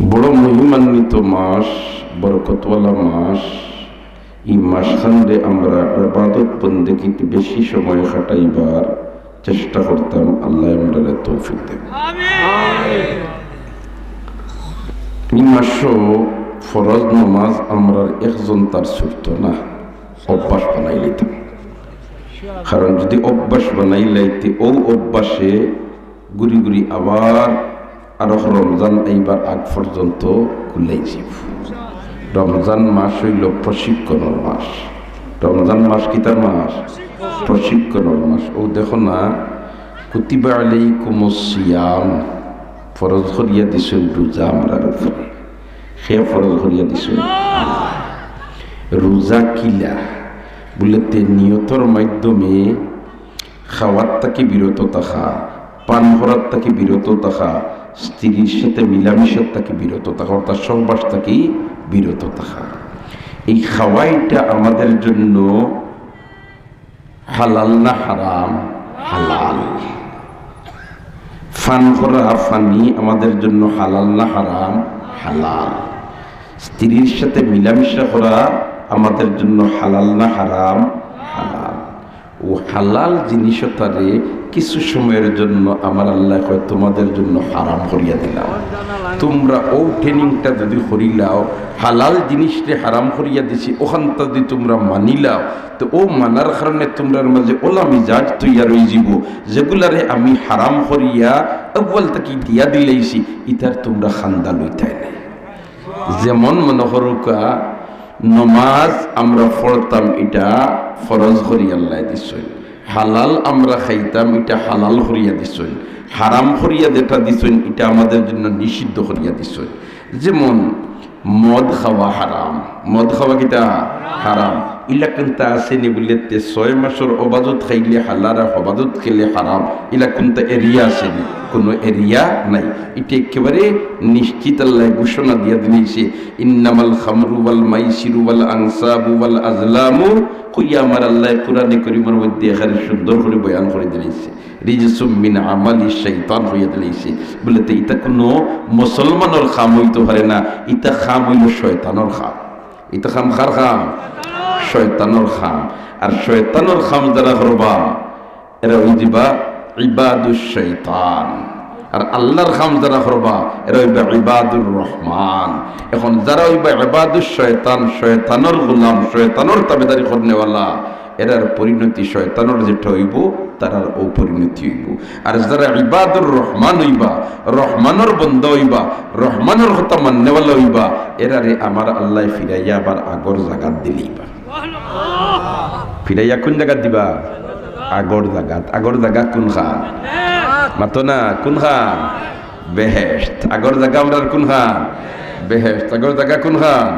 বড় মহিমান্বিত মাস বরকতওয়ালা মাস। এই মাসখানে আমরা আবাদত বন্দেগীতে বেশি সময় কাটাইবার চেষ্টা করতাম। আল্লাহ আমরা তৌফিক দেব ফরজ নমাজ আমরা একজন তার ছুটত না, অভ্যাস বানাই লইতাম কারণ যদি অভ্যাস বানাই লাইতে ও অভ্যাসে গুড়ি গুড়ি আবার আরও রমজান এইবার আগ পর্যন্ত খুলেই যাব। রমজান মাস হইল প্রশিক্ষণের মাস। রমজান মাস কিতার মাস? প্রশিক্ষণের মাস। ও দেখো না, কুতিবা আলাইকুম সিয়াম। ফরজ করিয়া দিছেন রোজা আমরার উপরে সে ফরজ করিয়া দিছেন রোজা কিলা? বলে নিয়তর মাধ্যমে খাওয়ার তাকে বিরত থাকা, পান করার তাকে বিরত থাকা স্ত্রীর সাথে মিলামিশার থেকে বিরত থাকা অর্থাৎ সহবাস থেকে বিরত থাকা এই খাওয়াইটা আমাদের জন্য হালাল না হারাম? হালাল। ফান করা ফানি আমাদের জন্য হালাল না হারাম? হালাল। স্ত্রীর সাথে মিলামিশা করা আমাদের জন্য হালাল না হারাম? হালাল। ও হালাল জিনিসও তারে কিছু সময়ের জন্য আমার আল্লাহ কয়, তোমাদের জন্য হারাম করিয়া দিলাম। তোমরা ও ট্রেনিংটা যদি করিলাও, হালাল জিনিসটা হারাম করিয়া দিছি, ওখানটা যদি তোমরা মানিলাও তো ও মানার কারণে তোমরার মাঝে ওলা মিজাজ তৈয়া রই যাব। যেগুলারে আমি হারাম করিয়া অব্বল তাকে দিয়া দিলেইছি, ইতার তোমরা খান্দা লইতাই নাই। যেমন মনে করুকা নমাজ আমরা পড়তাম, এটা ফরজ করি আল্লাহ দিছই হালাল আমরা খাইতাম, এটা হালাল করিয়া দিছই। হারাম করিয়া যেটা দিছই, এটা আমাদের জন্য নিষিদ্ধ করিয়া দিছই। যেমন মদ খাওয়া হারাম। মদ খাওয়া কিটা? হারাম। ইলা কিন্তু আসেনি বলে তে ছয় মাসের অবাজত খাইলে হালার অবাজত খেলে হারাম। ইলা কিন্তু এরিয়া আসেনি, কোনো এরিয়া নাই। এটা একেবারে নিশ্চিত আল্লাহ ঘোষণা দিয়া দিয়েছে, ইন্নামাল খামরু ওয়াল মাইসিরু ওয়াল আনসাবু ওয়াল আজলামু। কইয়া আমার আল্লাহ কোরআনে করিমের মধ্যে এখানে সুন্দর করে বয়ান করে দিয়েছে, রিজসুম মিন আমালি শৈতান হইয়া দিয়েছে। বলে তো এটা কোনো মুসলমানের খাম হইতে পারে না ইটা খাম হইল শয়তানোর খাম। ইটা খাম খার খাম? শয়তানোর খাম। আর শয়তানোর খাম যারা করবা এরা ওই দিবা ইবাদুর শৈতান আর আল্লাহর খাম যারা করবা এরা হইবা ইবাদুর রহমান। এখন যারা হইবা ইবাদুর শয়তান শয়তানোর গোলাম, শয়তানোর তাবেদারি করনেওয়ালা, এরার পরিণতি শয়তানোর যেটা হইব, তারার ও পরিণতি হইব। আর যারা ইবাদুর রহমান হইবা, রহমানোর বন্ধ হইবা, রহমানোর কথা মান্যওয়ালা হইবা, এরারে আমার আল্লাহ ফিরাইয়া আবার আগর জাগাত দিলেইবা ফিরাইয়া কোন জায়গাত দিবা? আগর জাগাত আগর জাগা কোন খান মাতো না কোন খান বেহেস্ত আগর জায়গা আমরা কোন খান বেহেস্ত আগর জায়গা কোন খান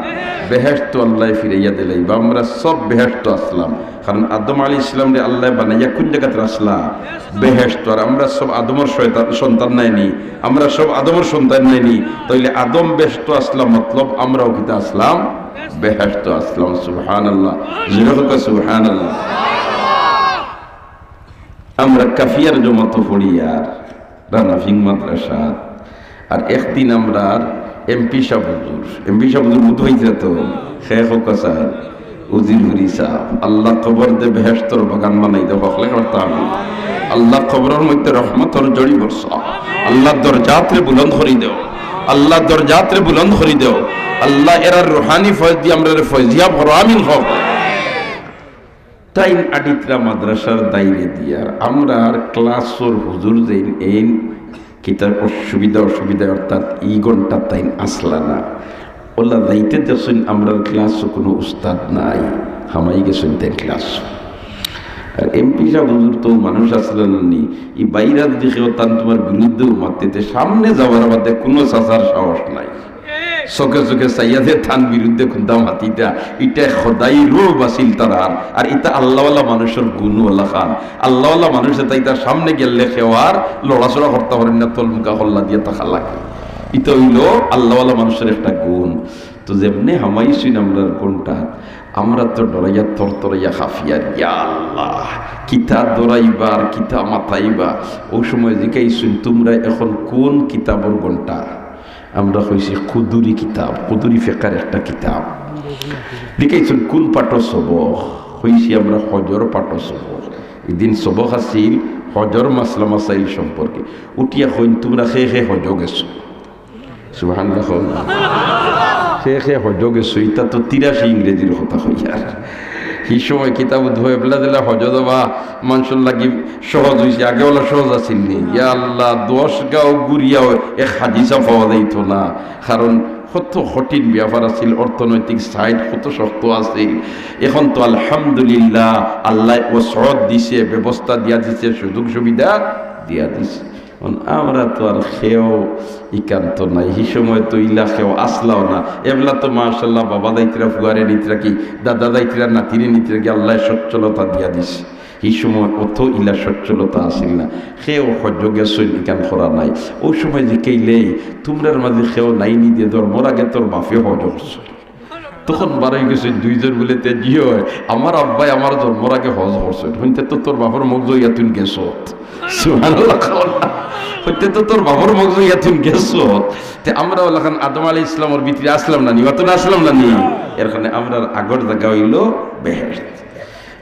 বেহেস্ত আল্লাহ ফিরাইয়া দিলাই বা আমরা সব বেহেস্ত আসলাম। কারণ আদম আলী ইসলাম রে আল্লাহ বানাইয়া কোন জায়গাতে আসলাম বেহেস্ত আর আমরা সব আদমর সন্তান নাইনি। আমরা সব আদমর সন্তান নাইনি। তাইলে আদম বেহেস্ত আসলাম। মতলব আমরাও কিতা আসলাম? বেহেস্ত আসলাম সুহান আল্লাহ আমরা কাফিয়ার জমাতো পড়ি আর, রানাফিং মাদ্রাসার আর একদিন আমরা এমপি সাহ হুজুর, এমপি সাহ হুজুর বুধ হয়েছে তো, শেখ কাসার হুরি আল্লাহ খবর দে বেহেস্তর বাগান বানাই দে করতাম আল্লাহ খবরের মধ্যে রহমতর জড়ি বর্ষ। আল্লাহ দরজাত্রে বুলন্দ করি দেও। আল্লাহ দরজাত্রে বুলন্দ করি দেও। আল্লাহ এরার রুহানি ফয়জ দিয়ে আমরা ফয়জিয়া ভর, আমিন হক। তাইন আডিত্রা মাদ্রাসার দায়রে দিয়ার আমরা আর ক্লাসর হুজুর যেইন এই কিতার অসুবিধা অসুবিধা অর্থাৎ ই ঘণ্টা তাইন আসলা না। ওলা যাইতে দেখছেন আমরা ক্লাস কোনো উস্তাদ নাই। হামাই গেছেন তাই ক্লাস। আর এমপি সাহেব তো মানুষ নি। দেখেও তান তোমার সামনে যাওয়ার বাদে কোনো চাচার সাহস নাই। চোখে চোখে সাইয়াদের থান বিরুদ্ধে খুন্দা মাতিটা এটা সদাই রো বাসিল তারার। আর এটা আল্লাহওয়ালা মানুষের গুণওয়ালা খান। আল্লাহওয়ালা মানুষ তাই তার সামনে গেলে খেওয়ার লড়াচড়া করতে পারেন না তোল মুখা হল্লা দিয়ে থাকা লাগে এটা হইল আল্লাহওয়ালা মানুষের একটা গুণ। তো যেমনি হামাইছুন আমরা কোনটা? আমরা তো ডরাইয়া তর তরাইয়া হাফিয়া ইয়া আল্লাহ, কিতা দরাইবা আর কিতা মাথাইবা। ওই সময় জিকাইছুন তোমরা এখন কোন কিতাবর ঘণ্টা আমরা হয়েছি কুদুরি কিতাব কুদুরি ফেকার একটা কিতাব। লিখাইছেন কোন পাঠ সবক হয়েছি আমরা হজর পাঠ সবক এদিন সবক আছিল হজর মাসলা মাসাইল সম্পর্কে। উঠিয়া হইন তোমরা সে সে হজ গেছো। কথা সময় মানুষের লাগি সহজ সহজ আছিল ইয়া আল্লাহ গাঁও এক কারণ কত কঠিন ব্যাপার আছিল, অর্থনৈতিক সাইড কত শক্ত আছিল। এখন তো আলহামদুলিল্লাহ, আল্লাহ ও সহজ দিছে, ব্যবস্থা দিয়া দিছে সুযোগ সুবিধা দিয়া দিছে। আমরা তো আর খেয়েও ইকান্ত নাই। এই সময় তো ইলা খেয়েও আসলাও না। এবেলা তো মাশাল্লাহ বাবা দায়িত্রা ফুয়ারে নিতরা কি, দাদা দায়িত্রা নাতিরে নিতরা কি আল্লাহ সচ্ছলতা দিয়া দিছে এই সময় অত ইলা সচ্ছলতা আসিল না। সেও সহ্য গেছই ইকান করা নাই। ওই সময় যে কেইলেই তোমরার মাঝে সেও নাই নি দিয়ে ধর মোর আগে তোর বাপে সহ্য করছ তখন বাড়াই গেছে, দুইজন বলে তে জি হয়। আমার আব্বাই আমার জন্মর আগে হজ করছে হইতে তো তোর বাপর মুখ জয়া তুই গেছ হইতে তো তোর বাপর মুখ ইয়া তুই গেছ তে আমরা ওলাখান আদম আলী ইসলামর ভিতরে আসলাম না নি অত আসলাম না নি এখানে আমরা আগর জায়গা হইল বেহেস্ত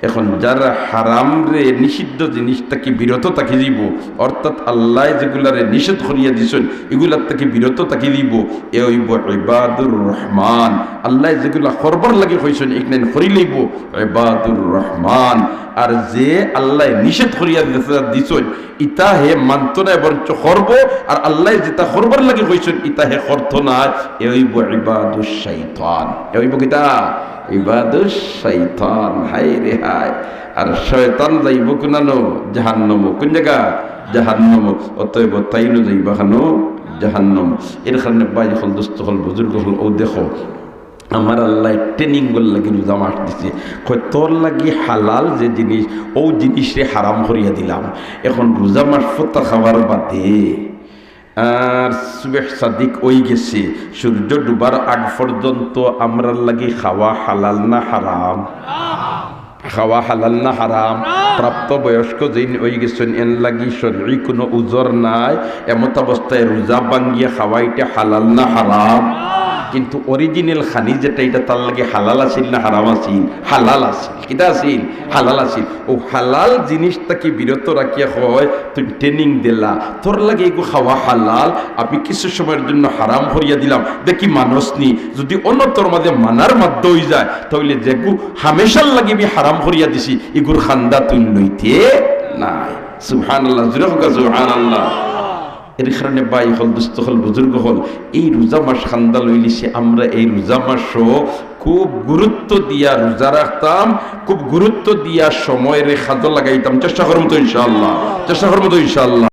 এখন যারা হারাম রে নিষিদ্ধ জিনিসটাকে বিরত তাকে দিব? অর্থাৎ আল্লাহ যেগুলারে নিষেধ করিয়া দিছেন, এগুলার থেকে বিরত তাকে দিব। এ হইব রহমান। আল্লাহ যেগুলা করবার লাগে হয়েছেন এখানে করি লইব। ইবাদুর রহমান। আর যে আল্লাহ নিষেধ করিয়া দিছেন, ইতা হে মানত না বরঞ্চ করব। আর আল্লাহ যেটা করবার লাগে হয়েছেন ইতা হে করত না এ হইব ইবাদুর শাইতান এ কিতা? ইবাদুস শৈতান, হাই রে হাই। আর শয়তান যাইব কোনানো? জাহান্নম। কোন জায়গা? জাহান্নম। অতএব তাইনো যাইব খানো? জাহান্নম। এর কারণে বাই হল দুস্থ হল বুজুর্গ, হল ও দেখো, আমার আল্লাহ ট্রেনিং লাগি রোজা মাস দিছে। কয়, তোর লাগি হালাল যে জিনিস, ও জিনিসে হারাম করিয়া দিলাম। এখন রোজা মাস ফতা খাবার বাদে আর সুবেহ সাদিক ওই গেছে, সূর্য ডুবার আগ পর্যন্ত আমরা লাগি খাওয়া হালাল না হারাম? খাওয়া হালাল না হারাম? প্রাপ্ত বয়স্ক যিনি ওই গেছেন, এন লাগি শরীর কোনো উজর নাই, এমত অবস্থায় রোজা বাঙ্গিয়া খাওয়াইটা হালাল না হারাম? কিন্তু অরিজিনাল খানি যেটা, এটা তার লাগে হালাল আছিল না হারাম আছিল? হালাল আছিল। কিটা আছিল? হালাল আছিল। ও হালাল জিনিসটাকে বিরত রাখিয়া হয় তুই ট্রেনিং দিলা। তোর লাগে এগো খাওয়া হালাল। আমি কিছু সময়ের জন্য হারাম করিয়া দিলাম। দেখি মানুষ নি, যদি অন্য তোর মাঝে মানার মাধ্য হয়ে যায়, তাহলে যেগু হামেশার লাগিবি হারাম করিয়া দিছি, এগুর খান্দা তুই লইতে নাই। সুহান আল্লাহ জুড়ে সুহান আল্লাহ এর বাই হল, দুস্থ হল, বুজুর্গ হল, এই রোজা মাস খান্দা লইলিছে আমরা এই রোজা মাসও খুব গুরুত্ব দিয়া রোজা রাখতাম, খুব গুরুত্ব দিয়া সময় রে খাদ্য লাগাইতাম। চেষ্টা করব তো ইনশাল্লাহ চেষ্টা করব তো ইনশাল্লাহ